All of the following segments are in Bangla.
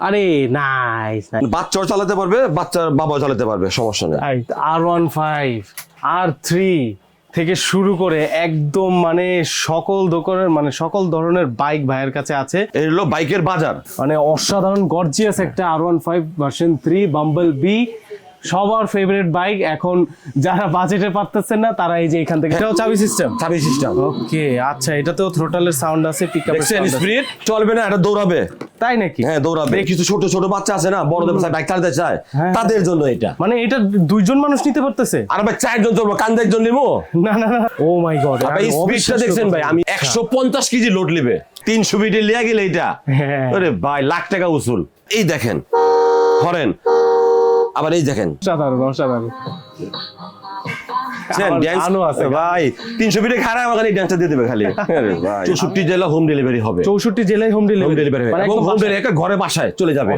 আরে নাইস বাচ্চাও চালাতে পারবে বাচ্চার বাবাও চালাতে পারবে সমস্যা নেই। R one five R three থেকে শুরু করে একদম মানে সকল দোকানের মানে সকল ধরনের বাইক ভাইয়ের কাছে আছে। এই হলো বাইকের বাজার। মানে অসাধারণ গর্জিয়াস একটা R one five version three bumble bee সবার ফেভারিট বাইক এখন যারা বাজেটে পারতেছেন না তারা এই যে এখান থেকে এটাও চাবি সিস্টেম চাবি সিস্টেম ওকে আচ্ছা এটাতেও থ্রোটালের সাউন্ড আছে পিকআপের দেখছেন স্পিড চলবে না এটা দৌড়াবে। তাই নাকি? হ্যাঁ দৌড়াবে। কিছু ছোট ছোট বাচ্চা আছে না বড়দের বাচ্চা বাইক চালাতে চায় হ্যাঁ। তাদের জন্য এটা। মানে এটা দুইজন মানুষ নিতে পারতেছে? আর ভাই চারজন চলবো কান্দে একজন নিবো? না না না। ও মাই গড ভাই স্পিডটা দেখছেন ভাই আমি একশো পঞ্চাশ কেজি লোড নেবে। তিনশো মিটার লিয়া গেলে এটা। হ্যাঁ। আরে ভাই লাখ টাকা উসুল। এই দেখেন হরেন আবার এই দেখেন। অসাধারণ। অসাধারণ। ভাই তিনশো খারাপ এই ড্যান্সটা দিয়ে দেবে খালি। চৌষট্টি জেলা হোম ডেলিভারি হবে। চৌষট্টি জেলায় হোম হোম ডেলিভারি ডেলিভারি এবং হোম ডেলিভারি ঘরে বাসায় চলে যাবে।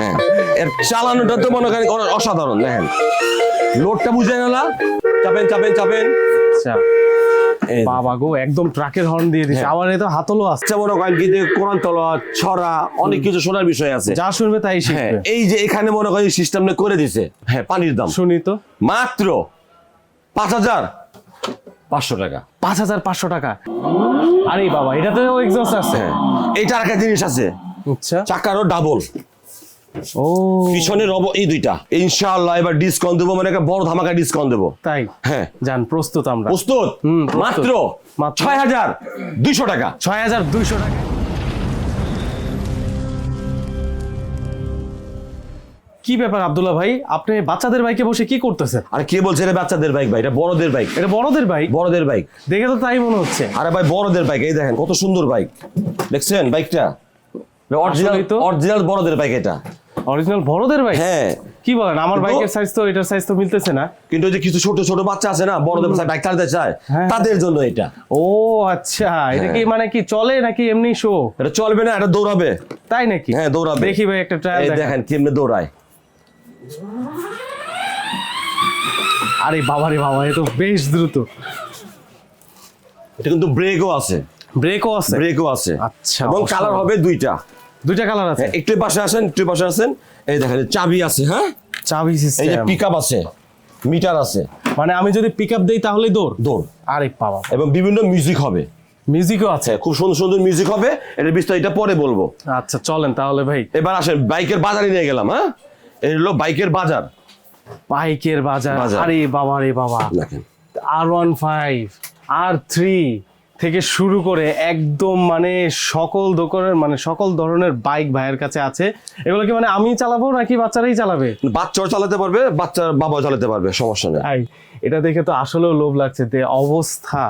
হ্যাঁ। এর চালানোটা তো মনে করেন অসাধারণ দেখেন। লোডটা বুঝে গেলা চাপেন চাপেন চাপেন। আচ্ছা। বাবা গো একদম ট্রাকের হর্ন দিয়ে দিছে। হ্যাঁ। হাতলও আছে। আচ্ছা মনে করেন কোরআন ছড়া অনেক কিছু শোনার বিষয় আছে। যা শুনবে তাই হ্যাঁ শিখবে। এই যে এখানে মনে করেন সিস্টেম করে দিছে। হ্যাঁ পানির দাম। শুনি তো। মাত্র পাঁচ হাজার পাঁচশো টাকা। পাঁচ হাজার পাঁচশো টাকা। আরে বাবা এটাতেও এক্সস্ট আছে। হ্যাঁ এইটা আর একটা জিনিস আছে। আচ্ছা। চাকারও ডাবল ও। পিছনে রব এই দুইটা। ইনশাআল্লাহ এবার ডিসকাউন্ট দেবো মানে একটা বড় ধামাকা ডিসকাউন্ট দেবো। তাই? হ্যাঁ। প্রস্তুত আমরা। প্রস্তুত? মাত্র। ছয় হাজার দুইশো টাকা। ছয় হাজার দুইশো টাকা। কি ব্যাপার আব্দুল্লাহ ভাই? আপনি বাচ্চাদের বাইকে বসে কি করতেছেন? আর কে বলছে এটা বাচ্চাদের বাইক ভাই? এটা বড়দের বাইক এটা বড়দের বাইক বড়দের বাইক দেখে তো তাই মনে হচ্ছে। আরে ভাই বড়দের বাইক এই দেখেন কত সুন্দর বাইক দেখছেন বাইকটা অরিজিনাল অরিজিনাল বড়দের বাইক এটা। অরিজিনাল বড়দের বাইক হ্যাঁ। কি বলেন? আমার বাইকের সাইজ তো এটার সাইজ তো মিলতেছে না। কিন্তু যে কিছু ছোট ছোট বাচ্চা আছে না বড়দের বাইক চালাতে চায়। হ্যাঁ। তাদের জন্য এটা। ও আচ্ছা। এটা হ্যাঁ। কি মানে কি চলে নাকি এমনি শো এটা চলবে না এটা দৌড়াবে। তাই নাকি? হ্যাঁ দৌড়াবে। দেখি ভাই একটা ট্রায়াল দেখেন। কেমনে দৌড়ায়। আরে বাবা রে বাবা এ তো বেশ দ্রুত। এটা কিন্তু ব্রেকও আছে। ব্রেকও আছে? ব্রেকও আছে। আচ্ছা, এবং। কালার হবে দুইটা। দুইটা কালার আছে। হ্যাঁ, একটু পাশে আসেন একটু পাশে আসেন। এই দেখেন চাবি আছে হ্যাঁ? চাবি সিস্টেম এই যে সিস্টেম পিক আছে মিটার আছে। মানে আমি যদি পিকআপ দেই তাহলেই দৌড়? দৌড়। আরে বাবা। এবং বিভিন্ন মিউজিক হবে। মিউজিকও আছে। খুব সুন্দর সুন্দর মিউজিক হবে। এটা বিস্তারিত পরে বলব। আচ্ছা চলেন তাহলে ভাই। এবার আসেন বাইকের বাজারে নিয়ে গেলাম হ্যাঁ? এই হলো বাইকের বাজার। বাইকের বাজার। বাজার। আরে বাবা রে বাবা। দেখেন। R one five R three থেকে শুরু করে একদম মানে সকল দোকানের মানে সকল ধরনের বাইক ভাইয়ের কাছে আছে। এগুলো কি মানে আমি চালাবো নাকি বাচ্চারাই চালাবে? বাচ্চাও চালাতে পারবে বাচ্চার বাবাও চালাতে পারবে সমস্যা নেই। এটা দেখে তো আসলেও লোভ লাগছে যে অবস্থা।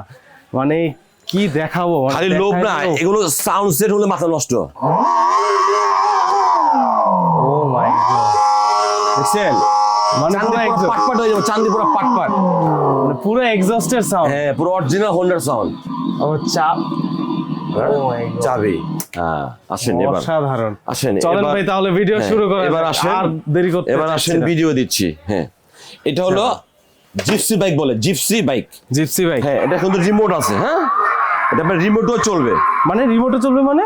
মানে কি দেখাবো? মানে খালি লোভ না এগুলো সাউন্ড সেট হলে মাথা নষ্ট। ও মাই গড দেখছেন? মানে পুরো পাটপাট হয়ে যাবে চান্দিপুরা পাটপাট। মানে পুরো এক্সস্টের সাউন্ড হ্যাঁ পুরো অরিজিনাল হোন্ডার সাউন্ড ও চাপ my God. যাবে হ্যাঁ আসেন এবার। অসাধারণ। আসেন চলেন ভাই তাহলে ভিডিও হ্যাঁ, শুরু করা এবার আসেন আর দেরি করতে এবার আসেন ভিডিও দিচ্ছি হ্যাঁ। এটা হলো জিপসি বাইক বলে জিপসি বাইক জিপসি ভাই হ্যাঁ এটা কিন্তু রিমোট আছে হ্যাঁ? এটা আপনার রিমোটও চলবে। মানে রিমোটে চলবে মানে?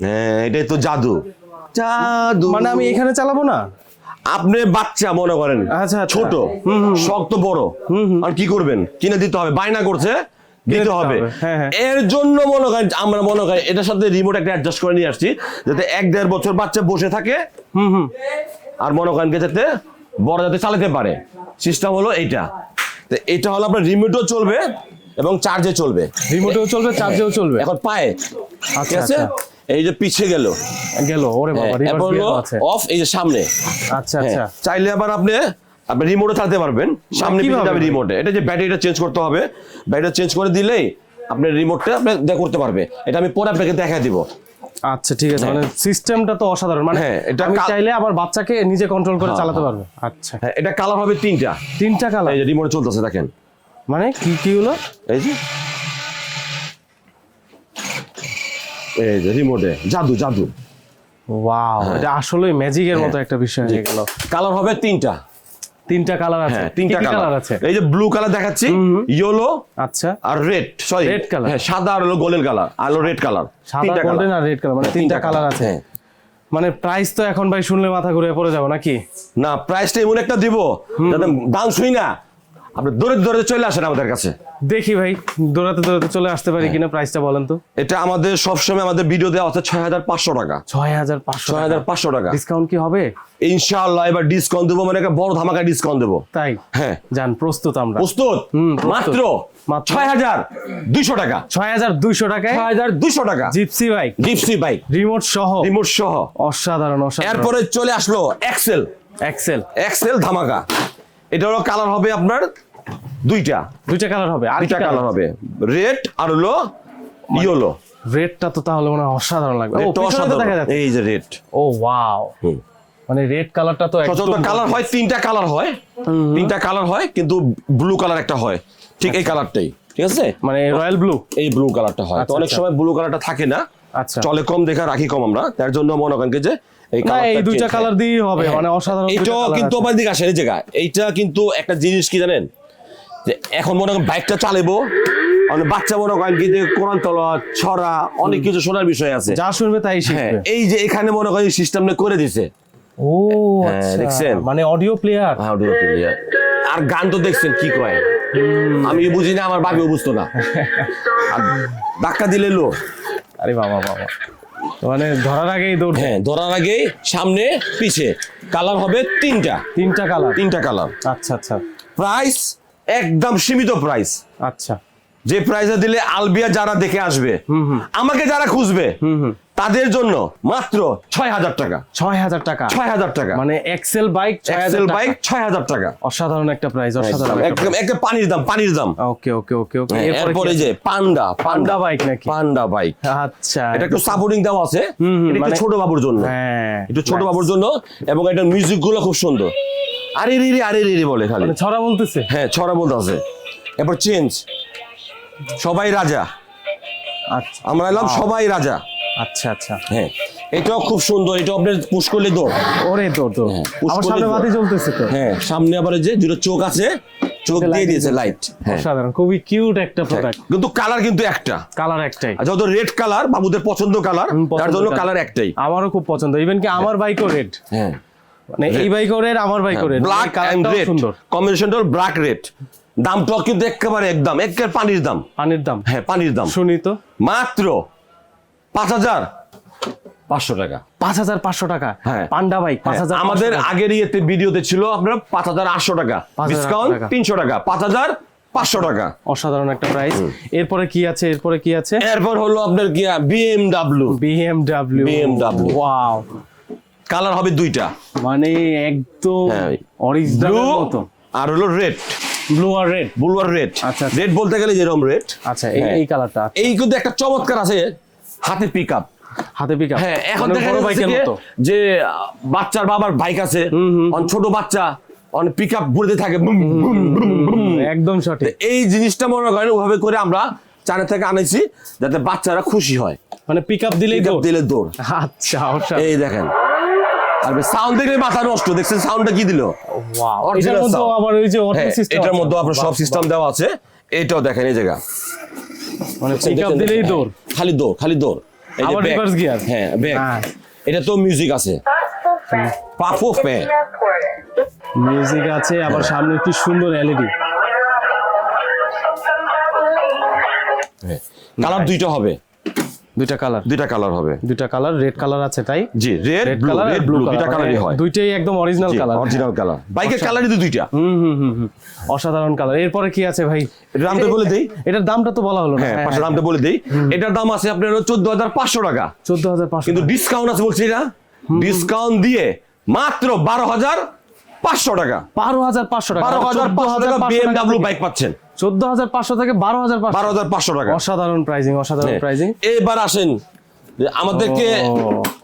হ্যাঁ এটাই তো জাদু। জাদু। মানে আমি এখানে চালাবো না? আপনি বাচ্চা মনে করেন। আচ্ছা, আচ্ছা। ছোট। শক্ত বড়। আর কি করবেন? কিনে দিতে হবে। বায়না করছে দিতে হবে। হ্যাঁ, হ্যাঁ। এর জন্য মনে করেন আমরা মনে করেন এটার সাথে রিমোট একটা অ্যাডজাস্ট করে নিয়ে আসছি যাতে এক দেড় বছর বাচ্চা বসে থাকে। আর মনে করেন যাতে বড় যাতে চালাতে পারে। সিস্টেম হলো এইটা। তো এটা হলো আপনার রিমোটও চলবে এবং চার্জে চলবে। রিমোটেও চলবে চার্জেও চলবে। এখন পায়ে। ঠিক আচ্ছা আছে? আচ্ছা। এই যে পিছিয়ে গেল। গেল ওরে বাবা হ্যাঁ, রিভার্স আছে। অফ এই যে সামনে। আচ্ছা হ্যাঁ, আচ্ছা। চাইলে আবার আপনি আপনি রিমোটে চালাতে পারবেন। সামনে কীভাবে যাবে রিমোটে এটা যে ব্যাটারিটা চেঞ্জ করতে হবে ব্যাটারিটা চেঞ্জ করে দিলেই আপনার রিমোটটা আপনি দেখ করতে পারবে। এটা আমি পরে আপনাকে দেখা দিব। আচ্ছা ঠিক আছে। মানে সিস্টেমটা তো অসাধারণ। মানে হ্যাঁ, এটা আমি চাইলে আবার বাচ্চাকে নিজে কন্ট্রোল করে হ্যাঁ, চালাতে হ্যাঁ। পারবে। আচ্ছা। হ্যাঁ এটা কালার হবে তিনটা। তিনটা কালার এই যে রিমোটে চলতেছে দেখেন। মানে কি কি হলো? এই যে এই যে রিমোটে জাদু জাদু। ওয়াও হ্যাঁ। এটা আসলে ম্যাজিকের মতো একটা বিষয় হয়ে গেল। কালার হবে তিনটা। তিনটা কালার আছে। হ্যাঁ তিনটা কালার আছে? এই যে ব্লু কালার দেখাচ্ছি ইয়েলো আচ্ছা। আর রেড সরি Red color। হ্যাঁ সাদা আর হলো গোল্ডেন কালার আর রেড কালার সাদা গোল্ডেন আর রেড কালার মানে তিনটা কালার আছে। হ্যাঁ। মানে প্রাইস তো এখন ভাই শুনলে মাথা ঘুরে পড়ে যাব নাকি? না প্রাইসটা এমন একটা দিব যাতে দাম শুই না। আপনি দৌড়ে দৌড়ে চলে আসেন আমাদের কাছে। দেখি ভাই দৌড়াতে দৌড়াতে চলে আসতে পারি কিনা প্রাইসটা বলেন তো। এটা আমাদের সবসময় আমাদের ভিডিও দেওয়া আছে ছয় হাজার পাঁচশো টাকা। ছয় হাজার পাঁচশো ছয় হাজার পাঁচশো টাকা। ডিসকাউন্ট কি হবে? ইনশাআল্লাহ এবার ডিসকাউন্ট দেবো মানে একটা বড় ধামাকা ডিসকাউন্ট দেবো। তাই? হ্যাঁ। যান প্রস্তুত আমরা। প্রস্তুত? মাত্র। ছয় হাজার দুইশো টাকা। ছয় হাজার দুইশো টাকায় ছয় হাজার দুইশো টাকা। Gypsy bike gypsy bike remote সহ। রিমোট সহ। অসাধারণ অসাধারণ। এরপরে চলে আসলো এক্সেল এক্সেল এক্সেল ধামাকা। এটা হলো কালার হবে আপনার দুইটা। দুইটা কালার হবে। আর দুইটা কালার হবে। রেড আর হলো ইয়েলো রেডটা তো তাহলে মনে হয় অসাধারণ লাগবে। ও পিছনে অসাধারণ দেখা যাচ্ছে। এই যে রেড ও ওয়াও মানে রেড কালারটা তো একদম সচরাচর কালার হয় তিনটা কালার হয়। তিনটা কালার হয় কিন্তু ব্লু কালার একটা হয়। ঠিক এই কালারটাই ঠিক আছে? মানে রয়্যাল ব্লু এই ব্লু কালারটা হয়। তো আচ্ছা, অনেক আচ্ছা। সময় ব্লু কালারটা থাকে না। আচ্ছা। চলে কম দেখা রাখি কম আমরা। তার জন্য মনে করেন যে এই দুইটা কালার হয়। দিয়েই হবে হ্যাঁ। মানে অসাধারণ কিন্তু। আমার দিকে আসে এই জায়গা এইটা কিন্তু একটা জিনিস কি জানেন? যে এখন মনে করেন বাইকটা চালাবো অনেক বাচ্চা মনে করেন কোরআন ছড়া অনেক কিছু শোনার বিষয় আছে। যা শুনবে তাই হ্যাঁ শিখবে। এই যে এখানে মনে করেন করে দিছে। ও হ্যাঁ, আচ্ছা। দেখছেন? মানে অডিও প্লেয়ার Audio player। আর গান তো দেখছেন কি কয়? আমি বুঝি না আমার বাবিও বুঝতো না। ধাক্কা দিলে লো। আরে বাবা বাবা। মানে ধরার আগেই দৌড় হ্যাঁ ধরার আগেই সামনে পিছে। কালার হবে তিনটা। তিনটা কালার তিনটা কালার আচ্ছা আচ্ছা। প্রাইস একদম সীমিত প্রাইস আচ্ছা। যে প্রাইসে দিলে আলবিয়া যারা দেখে আসবে আমাকে যারা খুঁজবে তাদের জন্য মাত্র ছয় হাজার টাকা। ছয় হাজার টাকা। ছয় হাজার টাকা। মানে এক্সেল বাইক এক্সেল বাইক ছয় হাজার টাকা। অসাধারণ একটা প্রাইস অসাধারণ একদম একদম পানির দাম পানির দাম। ওকে ওকে ওকে ওকে হ্যাঁ, এরপরে যে পান্ডা পান্ডা। বাইক নাকি? পান্ডা বাইক আচ্ছা। এটা একটু সাপোর্টিং দেওয়া আছে। এটা একটু মানে- ছোট বাবুর জন্য। হ্যাঁ একটু ছোট বাবুর জন্য। এবং এটার মিউজিকগুলো খুব সুন্দর। আরে রে রে আরে রে রে বলে খালি। মানে ছড়া বলতেছে? হ্যাঁ ছড়া বলতে আছে এরপর চেঞ্জ সবাই রাজা। আচ্ছা। আমরা এলাম সবাই রাজা। আচ্ছা আচ্ছা। হ্যাঁ এটাও খুব সুন্দর এটা আপনার পুশ করলে দৌড়। ওরে তো তো হ্যাঁ, আমার সামনে বাতি জ্বলতেছে তো। হ্যাঁ সামনে আবার যে দুটো চোখ আছে চোখ দিয়ে দিয়েছে লাইট হ্যাঁ। অসাধারণ খুবই কিউট একটা প্রোডাক্ট কিন্তু কালার কিন্তু একটা। কালার একটাই। যত রেড কালার বাবুদের পছন্দ কালার তার জন্য কালার একটাই। আমারও খুব পছন্দ ইভেন কি আমার বাইকও রেড হ্যাঁ। মানে এই বাইকও রেড আমার বাইকও রেড ব্ল্যাক এন্ড রেড কম্বিনেশনটা ব্ল্যাক রেড দামটাও কিন্তু একেবারে একদম একের পানির দাম। পানির দাম। হ্যাঁ পানির দাম। শুনি তো। মাত্র পাঁচ হাজার? পাঁচশো টাকা। পাঁচ হাজার পাঁচশো টাকা? হ্যাঁ। পান্ডা বাইক পাঁচ হাজার আমাদের আগের ইয়েতে ভিডিওতে ছিল আপনার পাঁচ হাজার আটশো টাকা। 5,800 ডিসকাউন্ট। তিনশো টাকা পাঁচ হাজার পাঁচশো টাকা। অসাধারণ একটা প্রাইস এরপরে কি আছে এরপরে কি আছে? এরপর হলো আপনার কি BMW BMW BMW wow colour হবে দুইটা। মানে একদম হ্যাঁ। অরিজিনাল মতো। আর হলো রেড ব্লু আর রেড ব্লু আর রেড আচ্ছা, আচ্ছা। রেড বলতে গেলে যেরকম রেড আচ্ছা হ্যাঁ। এই কালারটা এই কিন্তু একটা চমৎকার আছে। হাতে পিক আপ হাতে পিক হ্যাঁ এখন দেখা যাচ্ছে কি মতো। যে বাচ্চার বাবার বাইক আছে ছোট বাচ্চা অনেক পিক আপ ঘুরতে থাকে। একদম সঠিক। এই জিনিসটা মনে করেন ওভাবে করে আমরা চায়না থেকে আনেছি যাতে বাচ্চারা খুশি হয়। মানে পিক আপ দিলেই দিলে দৌড়। আচ্ছা এই দেখেন। আর সাউন্ড দেখলে মাথা নষ্ট দেখছেন সাউন্ডটা কি দিল? এটার মধ্যে আবার ওই যে অটো হ্যাঁ সিস্টেম এটার মধ্যে আপনার সব সিস্টেম দেওয়া আছে। এটাও দেখেন এই জায়গা। মানে পিকআপ দিলেই দৌড়। হ্যাঁ, খালি দৌড় খালি দৌড়। এই যে ব্যাক গিয়ার হ্যাঁ ব্যাক হ্যাঁ। এটা তো মিউজিক আছে। পাপো পে মিউজিক আছে আবার সামনে কি সুন্দর এলইডি কালার দুইটা হবে। দুইটা কালার দুইটা কালার হবে। দুইটা কালার রেড কালার আছে তাই? জি রেড কালার রেড ব্লু দুইটা কালারই হয়। দুইটাই একদম অরিজিনাল কালার অরিজিনাল কালার বাইকের কালারই তো দুইটা। হুম হুম। অসাধারণ কালার এরপরে কি আছে ভাই? দামটা বলে দেই। এটার দামটা তো বলা হলো না। হ্যাঁ পাঁচশো দামটা বলে দেই। এটার দাম আছে আপনার চোদ্দ হাজার পাঁচশো টাকা। চোদ্দ হাজার পাঁচশো কিন্তু ডিসকাউন্ট আছে বলছি এটা। ডিসকাউন্ট দিয়ে মাত্র বারো হাজার পাঁচশো টাকা। বারো হাজার পাঁচশো টাকা। বারো হাজার পাঁচশো টাকা বিএমডাব্লিউ বাইক পাচ্ছেন। চোদ্দ হাজার পাঁচশো থেকে বারো হাজার বারো হাজার পাঁচশো টাকা। অসাধারণ প্রাইজিং অসাধারণ। প্রাইজিং এবার আসেন। যে আমাদেরকে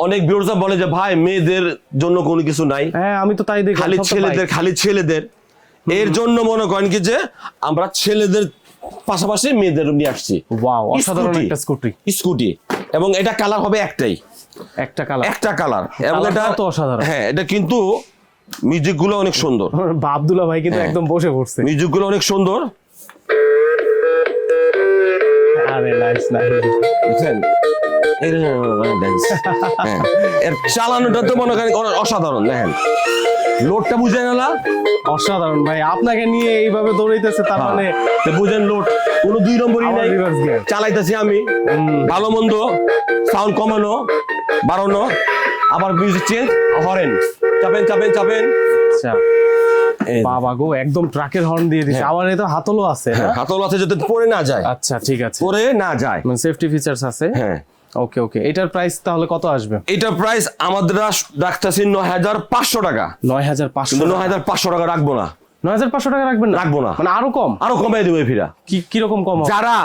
অনেক ভিউয়ার্সরা বলে যে ভাই মেয়েদের জন্য কোনো কিছু নাই। হ্যাঁ আমি তো তাই দেখি খালি ছেলেদের খালি ছেলেদের। এর জন্য মনে করেন কি যে আমরা ছেলেদের পাশাপাশি মেয়েদের নিয়ে আসছি। ওয়াও অসাধারণ স্কুটি। একটা স্কুটি। স্কুটি। এবং এটা কালার হবে একটাই। একটা কালার একটা কালার এবং এটা তো অসাধারণ। হ্যাঁ এটা কিন্তু মিউজিকগুলো অনেক সুন্দর। আব্দুল্লাহ ভাই কিন্তু হ্যাঁ। একদম বসে পড়ছে। মিউজিকগুলো অনেক সুন্দর। চালানোটা তো মনে করেন অসাধারণ দেখেন। লোডটা বুঝে অসাধারণ ভাই। আপনাকে নিয়ে এইভাবে দৌড়াইতেছে তার মানে বুঝেন লোড কোনো দুই নম্বরই নাই। চালাইতেছি আমি। ভালো মন্দ সাউন্ড কমানো বাড়ানো আবার মিউজিক চেঞ্জ হরেন। চাপেন চাপেন চাপেন। আচ্ছা। বাবা গো একদম ট্রাকের হর্ন দিয়ে দিচ্ছে হ্যাঁ। আবার হাতলও আছে। হাতল আছে যাতে পড়ে না যায়। আচ্ছা ঠিক আছে। পড়ে না যায়। মানে সেফটি ফিচার্স আছে? হ্যাঁ। ওকে ওকে। এটার প্রাইস তাহলে কত আসবে? এটা প্রাইস আমাদের রাখতেছি নয় হাজার পাঁচশো টাকা। নয় হাজার পাঁচশো নয় হাজার পাঁচশো টাকা রাখব না। নয় হাজার পাঁচশো টাকা রাখবেন রাখব না। মানে আরও কম? আরও কমাই দেবো ফিরা কি কীরকম কম? যারা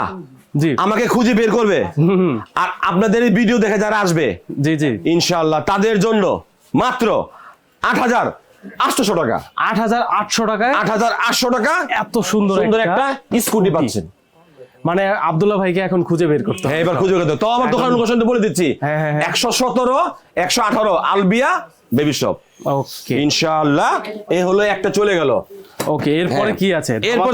জি। আমাকে খুঁজে বের করবে। আর আপনাদের এই ভিডিও দেখে যারা আসবে জি জি। ইনশাআল্লাহ তাদের জন্য মাত্র আট হাজার আটশোশো টাকা। আট হাজার আটশো টাকায় আট হাজার আটশো টাকা। এত সুন্দর সুন্দর একটা স্কুটি পাচ্ছেন। মানে আব্দুল্লাহ ভাইকে এখন খুঁজে বের করতে হ্যাঁ। এবার খুঁজে পেতে তো আমার দোকান লোকেশন বলে দিচ্ছি। হ্যাঁ, হ্যাঁ, হ্যাঁ। একশো সতেরো একশো আঠারো আলবিয়া বেবি শপ ওকে। ইনশাআল্লাহ এই হলো একটা চলে গেল। ওকে এরপরে কি আছে? এরপর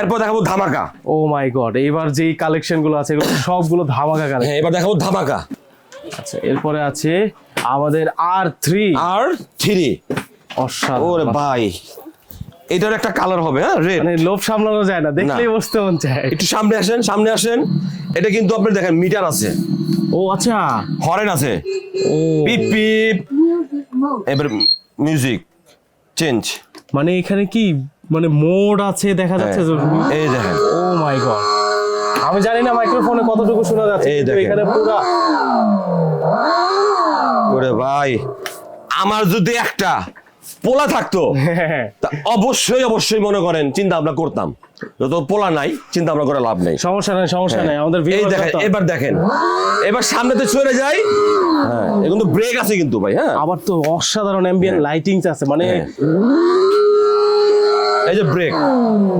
এরপর দেখাবো ধামাকা। ও মাই গড এবার যেই কালেকশনগুলো আছে এগুলো সবগুলো ধামাকা কালেকশন হ্যাঁ এবার দেখাবো ধামাকা। আচ্ছা এরপরে আছে আমাদের আর থ্রি আর থ্রি ওরে ভাই। এটার একটা কালার হবে হ্যাঁ রেড মানে লোভ সামলানো যায় না দেখলেই না। বসতে মন চায়। একটু সামনে আসেন সামনে আসেন। এটা কিন্তু আপনি দেখেন মিটার আছে। ও আচ্ছা। হরেন আছে। ও। পিপ পিপ। এবার মিউজিক চেঞ্জ মানে এখানে কি মানে মোড আছে দেখা যাচ্ছে হ্যাঁ। এই দেখেন। ও মাই গড আমি জানি না মাইক্রোফোনে কতটুকু শোনা যাচ্ছে এই দেখেন। এখানে পুরো ওরে ভাই আমার যদি একটা পোলা থাকতো। অবশ্যই অবশ্যই মনে করেন চিন্তা ভাবনা করতাম। যত পোলা নাই চিন্তা ভাবনা করে লাভ নেই। সমস্যা নাই সমস্যা নাই আমাদের এবার এই দেখেন এবার দেখেন। এবার সামনেতে চলে যাই। হ্যাঁ কিন্তু ব্রেক আছে কিন্তু ভাই হ্যাঁ। আবার তো অসাধারণ অ্যাম্বিয়েন্ট লাইটিংস আছে মানে হ্যাঁ। এই যে ব্রেক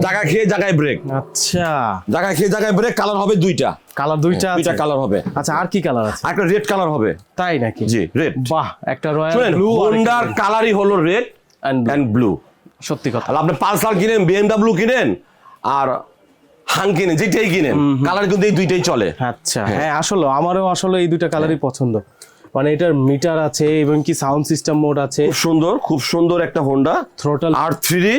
জায়গা খেয়ে জায়গায় ব্রেক আচ্ছা। জায়গা খেয়ে জায়গায় ব্রেক কালার হবে দুইটা। কালার দুইটা দুইটা কালার হবে। আচ্ছা আর কি কালার আছে? একটা রেড কালার হবে। তাই নাকি? জি রেড বাহ একটা রয়্যাল ব্লু হোন্ডার কালারই হলো রেড অ্যান্ড ব্লু সত্যি কথা। আর আপনি পালসার কিনেন বিএমডাব্লিউ কিনেন আর হাং কিনেন যেটাই কিনেন কালার কিন্তু এই দুইটাই চলে। আচ্ছা হ্যাঁ। আসলে আমারও আসলে এই দুইটা কালারই পছন্দ। মানে এটার মিটার আছে এবং কি সাউন্ড সিস্টেম মোড আছে। খুব সুন্দর খুব সুন্দর একটা হোন্ডা থ্রোটল আর থ্রি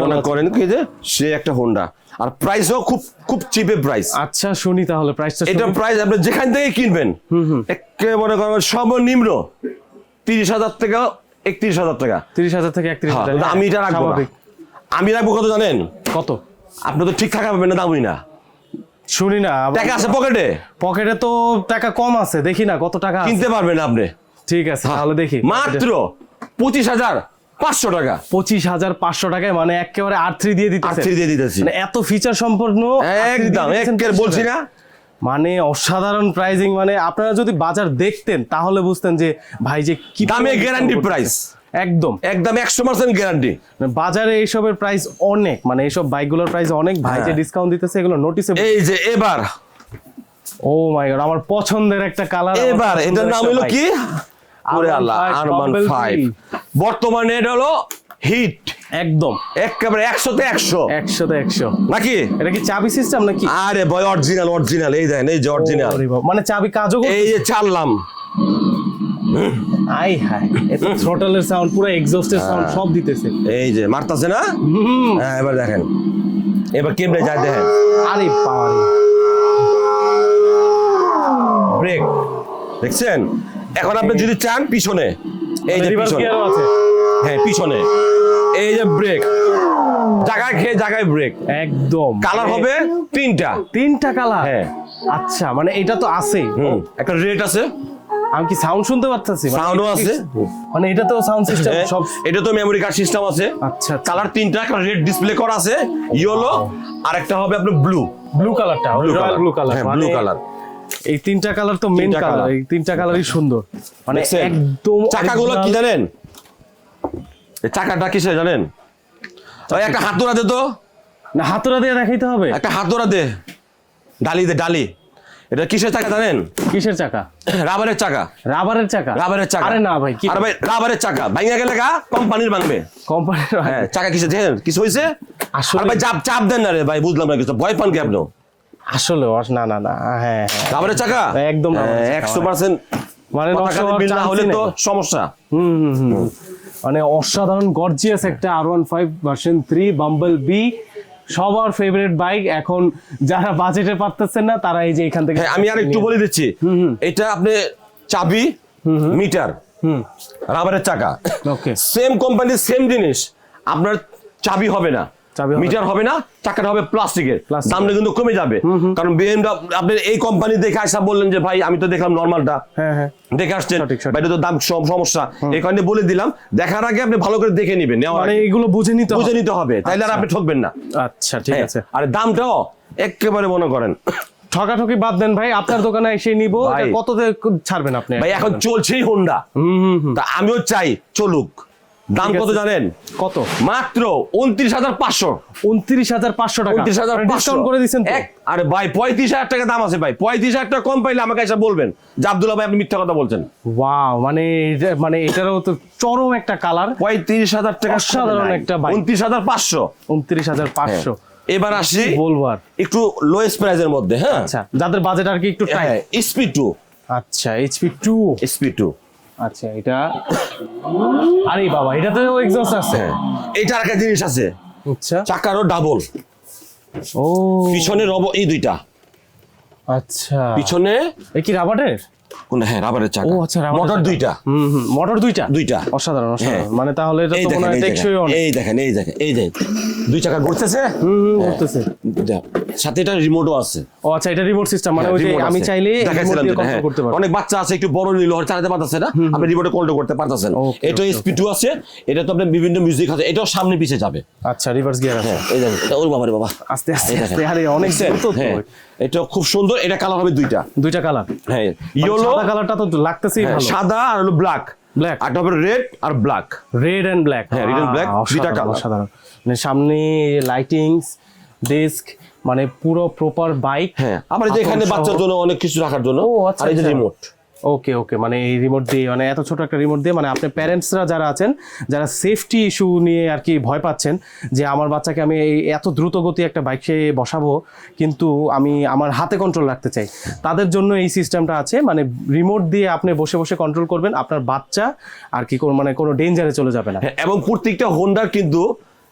মনে করেন কি যে সে একটা হোন্ডা আর প্রাইসও খুব খুব চিপে প্রাইস আচ্ছা শুনি তাহলে প্রাইসটা এটা প্রাইস আপনি যেখান থেকে কিনবেন একে মনে করেন সর্বনিম্ন তিরিশ হাজার থেকে একত্রিশ হাজার টাকা। তিরিশ হাজার থেকে একত্রিশ হ্যাঁ, হাজার কিন্তু আমি এটা রাখব। আমি রাখব কত জানেন? কত? আপনি তো ঠিক থাকা পাবেন না দামই না। শুনি না টাকা আছে পকেটে? পকেটে তো টাকা কম আছে দেখি না কত টাকা কিনতে পারবেন আপনি। ঠিক আছে তাহলে দেখি। মাত্র পঁচিশ হাজার পাঁচশো টাকা। পঁচিশ হাজার পাঁচশো টাকায় মানে একেবারে আর থ্রি দিয়ে আর দিতেছে থ্রি দিয়ে দিতেছি। মানে এত ফিচার সম্পন্ন একদম একের বলছি না। মানে অসাধারণ প্রাইজিং মানে আপনারা যদি বাজার দেখতেন তাহলে বুঝতেন যে ভাই যে কি দামে গ্যারান্টি প্রাইস একদম। একদম একশো পার্সেন্ট গ্যারান্টি মানে বাজারে এইসবের প্রাইস অনেক মানে এইসব বাইকগুলোর প্রাইস অনেক। ভাই যে হ্যাঁ। ডিসকাউন্ট দিতেছে এগুলো নোটিসে এই যে এবার। ও মাই গড আমার পছন্দের একটা কালার এবার এটার নাম হলো কি? ওরে R15 আল্লাহ আরমান Bumblebee। ফাইভ বর্তমানে এটা হলো হিট একদম। একেবারে একশোতে একশো। একশোতে একশো। নাকি? এটা কি চাবি সিস্টেম নাকি? আরে বয় অরিজিনাল অরিজিনাল এই দেখেন এই যে অরিজিনাল মানে চাবি কাজও এই যে চাললাম। আই হাই এটা থ্রোটলের সাউন্ড পুরো এক্সস্টের সাউন্ড সব দিতেছে। এই যে মারতাছে না? হ্যাঁ এবার দেখেন। এবার কেমনে যায় দেখেন। আরে বাবারে। ব্রেক দেখছেন? এখন আপনি যদি চান পিছনে। এই যে পিছনে। হ্যাঁ পিছনে। এই যে ব্রেক জায়গায় খেয়ে জায়গায় ব্রেক একদম। কালার মানে হবে তিনটা। তিনটা কালার হ্যাঁ। আচ্ছা মানে এটা তো আছে। হুম। একটা রেড আছে। আমি কি সাউন্ড শুনতে পারতেছি? মানে সাউন্ডও আছে। মানে এটা তো সাউন্ড সিস্টেম হ্যাঁ, সব এটা তো মেমোরি কার্ড সিস্টেম আছে। আচ্ছা কালার তিনটা একটা রেড ডিসপ্লে করা আছে ইয়েলো আর একটা হবে আপনার ব্লু ব্লু কালারটা ব্লু রয়্যাল ব্লু কালার হ্যাঁ ব্লু কালার এই তিনটা কালার তো মেন কালার এই তিনটা কালারই সুন্দর। মানে? একদম চাকাগুলো কি জানেন? এই চাকাটা কিসে জানেন? ওই একটা হাতুড়া দে তো। না হাতুড়া দিয়ে দেখাইতে হবে। একটা হাতুড়া দে। ডালি দে ডালি। এটা কিসের চাকা জানেন? কিসের চাকা? রাবারের চাকা। রাবারের চাকা? রাবারের চাকা। আরে না ভাই কি আরে ভাই রাবারের চাকা। ভাঙা গেলে গা কোম্পানির ভাঙবে। কোম্পানির হ্যাঁ চাকা কিসে দেখেন কিছু হয়েছে আসলে- ভাই চাপ চাপ দেন না রে ভাই বুঝলাম না কিছু। ভয় পান কি আপনি আসলে না না না হ্যাঁ হ্যাঁ। রাবারের চাকা? একদম একশো পার্সেন্ট মানে না হলে তো সমস্যা। হুম হুম হুম মানে অসাধারণ গর্জিয়াস একটা R one five version three bumble bee সবার ফেভারিট বাইক এখন যারা বাজেটে পারতেছেন না তারা এই যে এখান থেকে হ্যাঁ আমি আর একটু বলে দিচ্ছি। এটা আপনি চাবি মিটার হুম। রাবারের চাকা। ওকে সেম কোম্পানির সেম জিনিস। আপনার চাবি হবে না। মিটার হবে না চাকাটা হবে প্লাস্টিকের। দামটা কিন্তু কমে যাবে। কারণ বিএমডব্লিউ আপনি এই কোম্পানি দেখে আসা বললেন যে ভাই আমি তো দেখলাম নর্মালটা হ্যাঁ হ্যাঁ। দেখে আসছেন। এটা তো দাম সমস্যা। এই কারণে বলে দিলাম দেখার আগে আপনি ভালো করে দেখে নিবেন মানে। এগুলো বুঝে নিতে বুঝে নিতে হবে তাইলে আর আচ্ছা। আপনি ঠকবেন না। আচ্ছা ঠিক হ্যাঁ, আছে। আর দামটাও একেবারে মনে করেন। ঠকাঠকি বাদ দেন ভাই আপনার দোকানে এসে নিবো। কততে ছাড়বেন আপনি? ভাই এখন চলছেই হোন্ডা আমিও চাই চলুক। দাম কত জানেন? কত? মাত্র উনত্রিশ হাজার পাঁচশো। উনত্রিশ হাজার পাঁচশো টাকা। উনত্রিশ হাজার ডিসকাউন্ট করে দিচ্ছেন? এক আরে ভাই পঁয়ত্রিশ হাজার টাকা দাম আছে ভাই। পঁয়ত্রিশ হাজার টাকা কম পাইলে আমাকে এসে বলবেন। যে আব্দুল্লাহ ভাই আপনি মিথ্যা কথা বলছেন। ওয়াও মানে মানে এটারও তো চরম একটা কালার। পঁয়ত্রিশ হাজার টাকা অসাধারণ একটা। উনত্রিশ হাজার পাঁচশো। উনত্রিশ হাজার পাঁচশো। এবার আসি। বলব আর? একটু লোয়েস্ট প্রাইজের মধ্যে হ্যাঁ? আচ্ছা যাদের বাজেট আর কি একটু টাইট স্পিড টু আচ্ছা এইচপি টু স্পিড টু আচ্ছা এটা আরে বাবা এটাতেও এক্সস্ট আছে। এইটা আর একটা জিনিস আছে। আচ্ছা। চাকারও ডাবল ও। পিছনে রব এই দুইটা। আচ্ছা। পিছনে এ কি রাবারের কোন হ্যাঁ রাবারের চাকা। ও, আচ্ছা, মোটর দুইটা। হুম হুম মোটর দুইটা? দুইটা। অসাধারণ অসাধারণ। হ্যাঁ। মানে তাহলে এটা তো মনে হয় টেকসই অনেক। এই দেখেন এই দেখেন এই দেখেন। দুই চাকা ঘুরতেছে? হুম হুম হ্যাঁ। করতেছে যা। সাথে এটা রিমোটও আছে। ও আচ্ছা এটা রিমোট সিস্টেম মানে হ্যাঁ, ওই যে আমি চাইলে রিমোট দিয়ে কন্ট্রোল। করতে পারব। অনেক বাচ্চা আছে একটু বড় নিল চালাতে পারতেছে না। আপনি রিমোটে কন্ট্রোল করতে পারতেছেন। এটা আছে। এটা তো আপনার বিভিন্ন মিউজিক আছে। এটাও সামনে পিছে যাবে। আচ্ছা রিভার্স গিয়ার আছে। এই দেখেন এটা ওর বাবারে বাবা। আস্তে আস্তে আস্তে আরে অনেক? দ্রুত তো। এটা খুব সুন্দর। এটা কালার হবে দুইটা। দুইটা কালার হ্যাঁ ইয়েলো সাদা কালারটা তো লাগতেছেই ভালো। সাদা আর হলো ব্ল্যাক ব্ল্যাক আর তারপরে রেড আর ব্ল্যাক রেড এন্ড ব্ল্যাক হ্যাঁ, রেড এন্ড ব্ল্যাক দুইটা কালার সাধারণ মানে সামনে লাইটিংস ডিস্ক মানে পুরো প্রপার বাইক হ্যাঁ আমার যে এখানে বাচ্চার জন্য অনেক কিছু রাখার জন্য। আচ্ছা, আর এই যে আচ্ছা। রিমোট ওকে ওকে মানে এই রিমোট দিয়ে মানে এত ছোট একটা রিমোট দিয়ে মানে আপনি প্যারেন্টসরা যারা আছেন যারা সেফটি ইস্যু নিয়ে আর কি ভয় পাচ্ছেন যে আমার বাচ্চাকে আমি এই এত দ্রুত গতি একটা বাইকে বসাবো কিন্তু আমি আমার হাতে কন্ট্রোল রাখতে চাই। তাদের জন্য এই সিস্টেমটা আছে মানে রিমোট দিয়ে আপনি বসে বসে কন্ট্রোল করবেন আপনার বাচ্চা আর কি কোনো মানে কোনো ডেঞ্জারে চলে যাবে না। হ্যাঁ, এবং প্রত্যেকটা হোন্ডার কিন্তু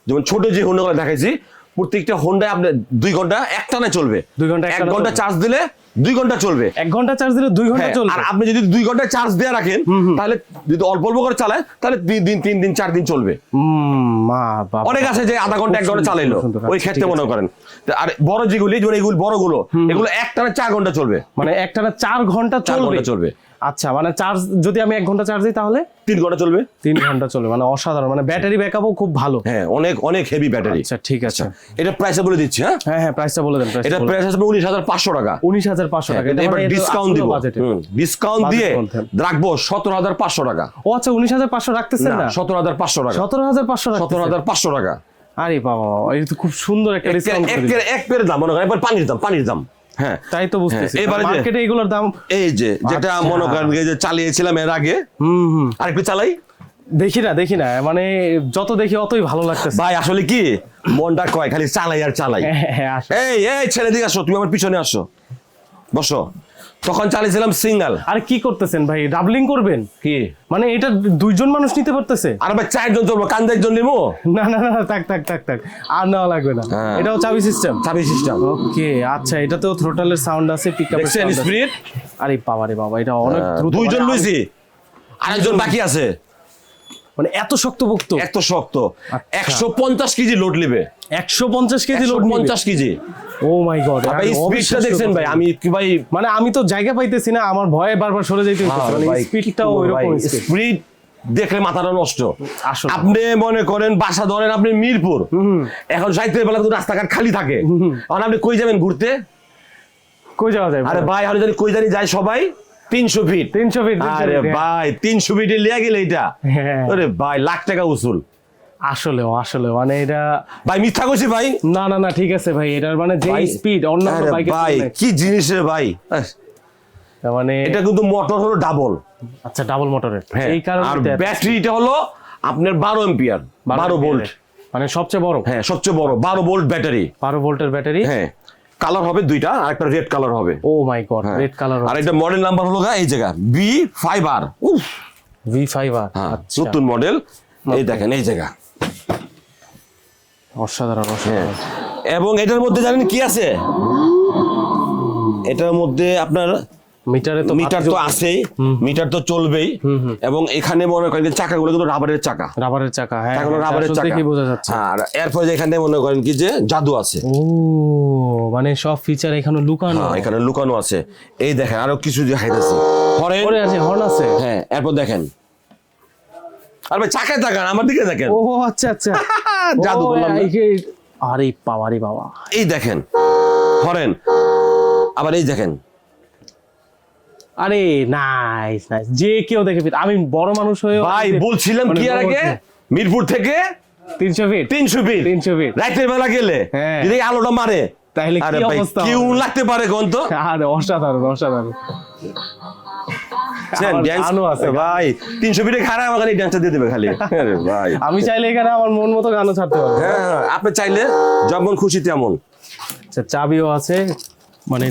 যেমন ছোট যে হোন্ডাগুলো দেখাইছি প্রত্যেকটা হোন্ডায় আপনার দুই ঘণ্টা একটানা চলবে। দুই ঘণ্টা এক ঘণ্টা চার্জ দিলে দুই ঘণ্টা চলবে। এক ঘণ্টা চার্জ দিলে দুই ঘণ্টা হ্যাঁ, চলবে। আর আপনি যদি দুই ঘণ্টা চার্জ দিয়ে রাখেন তাহলে যদি অল্প অল্প করে চালায় তাহলে দুই দিন তিন দিন চার দিন চলবে। অনেক আছে যে আধা ঘণ্টা এক ঘণ্টা চালাইলো। ওই ক্ষেত্রে মনে করেন। আর বড় যেগুলি যেমন এগুলো বড়গুলো এগুলো একটানা চার ঘণ্টা চলবে। মানে একটানা চার ঘণ্টা চলবে ঘণ্টা চলবে। আচ্ছা মানে চার্জ যদি আমি এক ঘণ্টা চার্জ দিই তাহলে? তিন ঘণ্টা চলবে। তিন ঘণ্টা চলবে মানে অসাধারণ মানে ব্যাটারি ব্যাকআপও খুব ভালো। হ্যাঁ অনেক অনেক হেভি ব্যাটারি আচ্ছা ঠিক আছে। এটা প্রাইসে বলে দিচ্ছি হ্যাঁ? হ্যাঁ হ্যাঁ প্রাইসটা বলে দেন এটা প্রাইস আসবে উনিশ হাজার পাঁচশো টাকা। উনিশ হাজার পাঁচশো টাকা। এটা এবার মানে ডিসকাউন্ট আসলে দিব। ডিসকাউন্ট দিয়ে রাখব সতেরো হাজার পাঁচশো টাকা। ও আচ্ছা উনিশ হাজার পাঁচশো রাখতেছেন না সতেরো হাজার পাঁচশো টাকা। সতেরো হাজার পাঁচশো সতেরো হাজার পাঁচশো টাকা। আরে বাবা এটা তো খুব সুন্দর একটা এক ডিসকাউন্ট এক- পেরে দাম মনে করেন এবার পানির দাম পানির দাম। হ্যাঁ। তাই তো বুঝতেছি। হ্যাঁ, এবারে মার্কেটে এগুলোর দাম এই যে যেটা আচ্ছা। মনে করেন যে চালিয়েছিলাম এর আগে হুম হুম। আরেকটু চালাই। দেখি না দেখি না। মানে যত দেখি অতই ভালো লাগতেছে। ভাই আসলে কি? মনটা কয় খালি চালাই আর চালাই। হ্যাঁ, হ্যাঁ। এই এই ছেলে দিকে আসো তুমি আমার পিছনে আসো। বসো। তখন চালিয়েছিলাম সিঙ্গেল। আরে কি করতেছেন ভাই? ডাবলিং করবেন? কি? মানে এটা দুইজন মানুষ নিতে পারতেছে? আর ভাই চারজন চলবো কান্দে একজন নিবো না না না থাক থাক থাক থাক। আর নেওয়া লাগবে না। হ্যাঁ। এটাও চাবি সিস্টেম চাবি সিস্টেম ওকে আচ্ছা এটাতেও থ্রোটালের সাউন্ড আছে পিকআপের দেখছেন স্পিড আরে বাবা রে বাবা এটা অনেক দ্রুত হ্যাঁ, দুইজন মানে লইছি। আরেকজন বাকি আছে। মানে এত শক্ত শক্তপোক্ত? এত শক্ত। আচ্ছা। একশো পঞ্চাশ কেজি লোড নেবে। একশো পঞ্চাশ কেজি লোড পঞ্চাশ কেজি। ও মাই গড ভাই স্পিডটা দেখছেন ভাই আমি কি ভাই মানে আমি তো জায়গা পাইতেছি না আমার ভয়ে বারবার সরে যাইতে হইতেছে। মানে স্পিডটাও ওইরকম স্পিড দেখলে মাথাটা নষ্ট। আপনি মনে করেন বাসা ধরেন আপনি মিরপুর এখন সাহিত্যের বেলা কিন্তু রাস্তাঘাট খালি থাকে। এখন আপনি কই যাবেন ঘুরতে? কই যাওয়া যায় আরে ভাই আমি জানি কই জানি যায় সবাই তিনশো ফিট তিনশো ফিট আরে ভাই তিনশো ফিটে লিয়া গেলে এটা হ্যাঁ। আরে ভাই লাখ টাকা উসুল। আসলেও আসলে মানে এটা ভাই মিথ্যা কইছি ভাই? না না না ঠিক আছে ভাই এটার মানে যে স্পিড অন্যান্য আরে বাইকের ভাই কি জিনিসের ভাই? আহ, মানে এটা কিন্তু মোটর হলো ডাবল আচ্ছা ডাবল মোটরের হ্যাঁ এই কারণে আর ব্যাটারিটা হলো আপনার বারো এম্পিয়ার বারো ভোল্ট মানে সবচেয়ে বড়। হ্যাঁ সবচেয়ে বড় বারো ভোল্ট ব্যাটারি। বারো ভোল্টের ব্যাটারি। হ্যাঁ কালার হবে দুইটা আর একটা রেড কালার হবে। ও মাই গড হ্যাঁ। রেড কালার আর এটা মডেল নাম্বার হলো এই জায়গা বি ফাইভ আর উফ। ভি ফাইভ আর হ্যাঁ নতুন মডেল এই দেখেন এই জায়গা। অসাধারণ হ্যাঁ। অসাধারণ এবং এটার মধ্যে জানেন কি আছে? এটার মধ্যে আপনার মিটারে তো মিটার তো আছেই মিটার তো চলবেই। এবং এখানে মনে করেন চাকাগুলো কিন্তু রাবারের চাকা। রাবারের চাকা হ্যাঁ চাকাগুলো হ্যাঁ, রাবারের চাকা বোঝা যাচ্ছে। আর এরপরে এখানে মনে করেন কি যে জাদু আছে। ও মানে সব ফিচার এখানে লুকানো। হ্যাঁ এখানে লুকানো আছে। এই দেখেন আরও কিছু দেখাইতেছে হরেন আছে। হর্ন আছে। হ্যাঁ এরপর দেখেন। আর ভাই চাকায় তাকান আমার দিকে দেখেন। ও আচ্ছা আচ্ছা। জাদু বললাম আরে বাবা রে বাবা। এই দেখেন হরেন আবার এই দেখেন। আরে নাইস নাইস যে কেউ দেখে ফিট আমি বড় মানুষ হয়ে ভাই বলছিলাম কি আর আগে? মিরপুর থেকে তিনশো ফিট। তিনশো ফিট। 300 feet। রাতের বেলা গেলে। হ্যাঁ। যদি আলোটা মারে। তাহলে কি অবস্থা কেউ লাগতে পারে কোন তো? আরে অসাধারণ অসাধারণ। ভাই। তিনশো ফিটে খারাপ আমাকে এই ডান্সটা দিয়ে দেবে খালি। ভাই। আমি চাইলে এখানে আমার মন মতো গানও ছাড়তে পারব। হ্যাঁ হ্যাঁ, আপনি চাইলে যেমন খুশি তেমন আচ্ছা চাবিও আছে মানে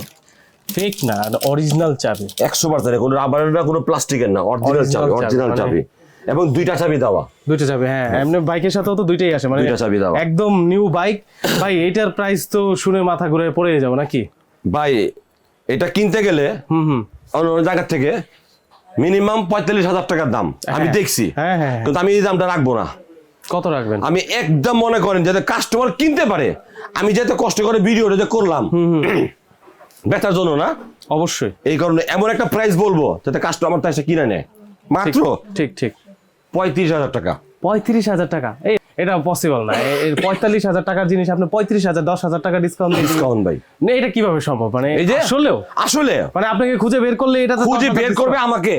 ফেক না অরিজিনাল চাবি। একশো পার্সেন্ট কোনো রাবারের না কোনো প্লাস্টিকের না অরিজিনাল চাবি চাবি, অরিজিনাল মানে- চাবি। এবং দুইটা চাবি দেওয়া। দুইটা চাবি হ্যাঁ এমনি বাইকের সাথেও তো দুইটাই আসে মানে দুইটা চাবি দেওয়া। একদম নিউ বাইক ভাই এটার প্রাইস তো শুনে মাথা ঘুরে পড়ে যাব নাকি? ভাই এটা কিনতে গেলে হুম হুম। অন্য অন্য জায়গা থেকে মিনিমাম পঁয়তাল্লিশ হাজার টাকার দাম। আমি হ্যাঁ। দেখছি। হ্যাঁ, হ্যাঁ। কিন্তু আমি এই দামটা রাখব না। কত রাখবেন? আমি একদম মনে করেন যাতে কাস্টমার কিনতে পারে আমি যাতে কষ্ট করে ভিডিওটা যে করলাম বেচার জন্য না? অবশ্যই। এই কারণে এমন একটা প্রাইস বলব যাতে কাস্টমার তাই এসে কিনে নেয়। মাত্র ঠিক ঠিক। পঁয়ত্রিশ হাজার টাকা। পঁয়ত্রিশ হাজার টাকা। এই এটা পসিবল না। পঁয়তাল্লিশ হাজার টাকার জিনিস আপনি পঁয়ত্রিশ হাজার দশ হাজার টাকা ডিসকাউন্ট ডিসকাউন্ট ভাই। না, এটা কীভাবে সম্ভব? মানে এই যে আসলেও? আসলে। মানে আপনাকে খুঁজে বের করলে এটা তো খুঁজে বের করবে আমাকে।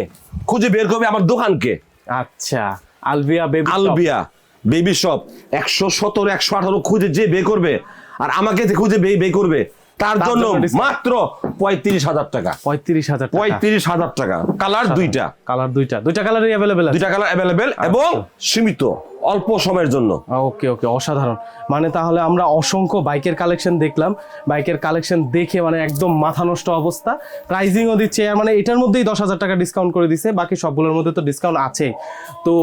খুঁজে বের করবে আমার দোকানকে। আচ্ছা আলবিয়া বেবি আলবিয়া বেবি শপ একশো সতেরো একশো আঠারো খুঁজে যে বের করবে আর আমাকে খুঁজে বে বে করবে তার জন্য মাত্র পঁয়ত্রিশ হাজার টাকা। পঁয়ত্রিশ হাজার পঁয়ত্রিশ হাজার টাকা। কালার দুইটা। কালার দুইটা। দুইটা কালারই অ্যাভেলেবেল দুইটা কালার অ্যাভেলেবেল এবং সীমিত অল্প সময়ের জন্য। ওকে ওকে অসাধারণ। মানে তাহলে আমরা অসংখ্য বাইকের কালেকশন দেখলাম। বাইকের কালেকশন দেখে মানে একদম মাথা নষ্ট অবস্থা। প্রাইজিংও দিচ্ছে। মানে এটার মধ্যেই দশ হাজার টাকা ডিসকাউন্ট করে দিছে। বাকি সবগুলোর মধ্যে তো ডিসকাউন্ট আছে তো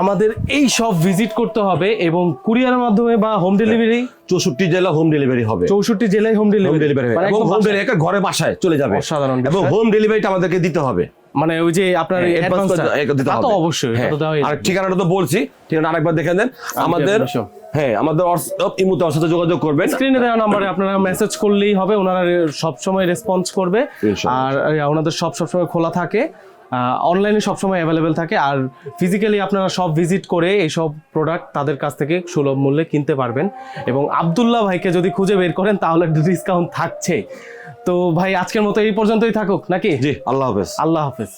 আমাদের এই সব ভিজিট করতে হবে এবং কুরিয়ারের মাধ্যমে বা হোম ডেলিভারি চৌষট্টি জেলা হোম ডেলিভারি হবে। চৌষট্টি জেলায় হোম ডেলিভারি ডেলিভারি এবং হোম ডেলিভারি ঘরে বাসায় চলে যাবে। সাধারণ এবং হোম ডেলিভারিটা আমাদেরকে দিতে হবে। মানে ওই যে আপনার হ্যাঁ, তা অবশ্যই হ্যাঁ, আর ঠিকানাটা তো বলছি ঠিকানা আরেকবার দেখে দেন আমাদের হ্যাঁ আমাদের হোয়াটসঅ্যাপ ইমুতে আমার সাথে যোগাযোগ করবেন। স্ক্রিনে দেওয়া নাম্বারে আপনারা মেসেজ করলেই হবে ওনারা সব সময় রেসপন্স করবে আর ওনাদের সব সবসময় খোলা থাকে। অনলাইনে সবসময় অ্যাভেলেবেল থাকে। আর ফিজিক্যালি আপনারা সব ভিজিট করে এইসব প্রোডাক্ট তাদের কাছ থেকে সুলভ মূল্যে কিনতে পারবেন। এবং আবদুল্লাহ ভাইকে যদি খুঁজে বের করেন তাহলে ডিসকাউন্ট থাকছে। তো ভাই আজকের মতো এই পর্যন্তই থাকুক নাকি? জি আল্লাহ হাফেজ। আল্লাহ হাফেজ।